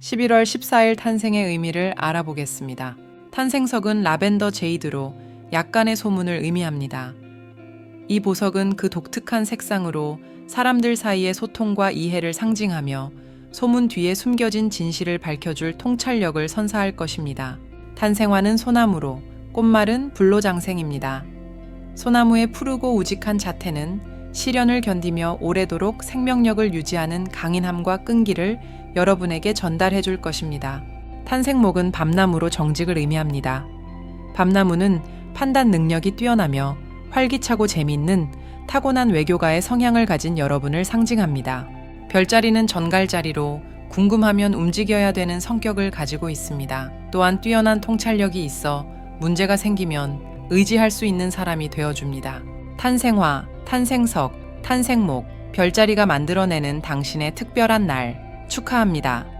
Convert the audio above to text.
11월 14일 탄생의 의미를 알아보겠습니다. 탄생석은 라벤더 제이드로 약간의 소문을 의미합니다. 이 보석은 그 독특한 색상으로 사람들 사이의 소통과 이해를 상징하며 소문 뒤에 숨겨진 진실을 밝혀줄 통찰력을 선사할 것입니다. 탄생화는 소나무로, 꽃말은 불로장생입니다. 소나무의 푸르고 우직한 자태는 시련을 견디며 오래도록 생명력을 유지하는 강인함과 끈기를 여러분에게 전달해 줄 것입니다. 탄생목은 밤나무로 정직을 의미합니다. 밤나무는 판단 능력이 뛰어나며 활기차고 재미있는 타고난 외교가의 성향을 가진 여러분을 상징합니다. 별자리는 전갈자리로 궁금하면 움직여야 되는 성격을 가지고 있습니다. 또한 뛰어난 통찰력이 있어 문제가 생기면 의지할 수 있는 사람이 되어줍니다. 탄생화, 탄생석, 탄생목, 별자리가 만들어내는 당신의 특별한 날 축하합니다.